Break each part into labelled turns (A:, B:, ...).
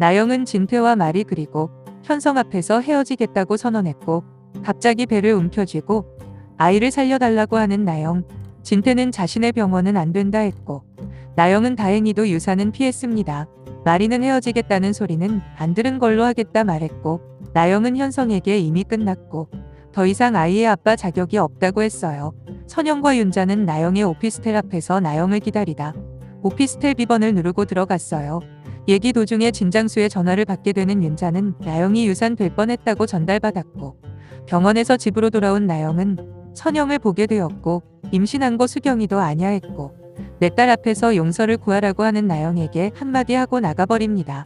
A: 나영은 진태와 말이 그리고 현성 앞에서 헤어지겠다고 선언했고 갑자기 배를 움켜쥐고 아이를 살려달라고 하는 나영. 진태는 자신의 병원은 안 된다 했고 나영은 다행히도 유산은 피했습니다. 마리는 헤어지겠다는 소리는 안 들은 걸로 하겠다 말했고 나영은 현성에게 이미 끝났고 더 이상 아이의 아빠 자격이 없다고 했어요. 선영과 윤자는 나영의 오피스텔 앞에서 나영을 기다리다 오피스텔 비번을 누르고 들어갔어요. 얘기 도중에 진장수의 전화를 받게 되는 윤자는 나영이 유산될 뻔했다고 전달받았고 병원에서 집으로 돌아온 나영은 선영을 보게 되었고 임신한 거 수경이도 아냐 했고 내 딸 앞에서 용서를 구하라고 하는 나영에게 한마디 하고 나가버립니다.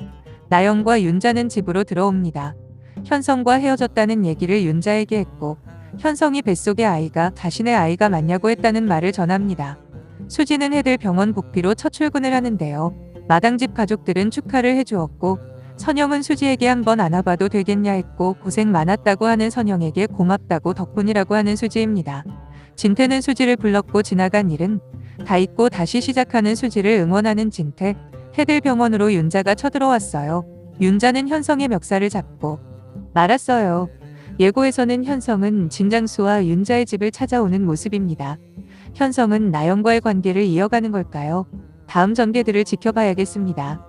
A: 나영과 윤자는 집으로 들어옵니다. 현성과 헤어졌다는 얘기를 윤자에게 했고 현성이 뱃속의 아이가 자신의 아이가 맞냐고 했다는 말을 전합니다. 수지는 해들 병원 복비로 첫 출근을 하는데요. 마당집 가족들은 축하를 해주었고 선영은 수지에게 한번 안아봐도 되겠냐 했고 고생 많았다고 하는 선영에게 고맙다고 덕분이라고 하는 수지입니다. 진태는 수지를 불렀고 지나간 일은 다 잊고 다시 시작하는 수지를 응원하는 진태. 해들 병원으로 윤자가 쳐들어왔어요. 윤자는 현성의 멱살을 잡고 말았어요. 예고에서는 현성은 진장수와 윤자의 집을 찾아오는 모습입니다. 현성은 나영과의 관계를 이어가는 걸까요? 다음 전개들을 지켜봐야겠습니다.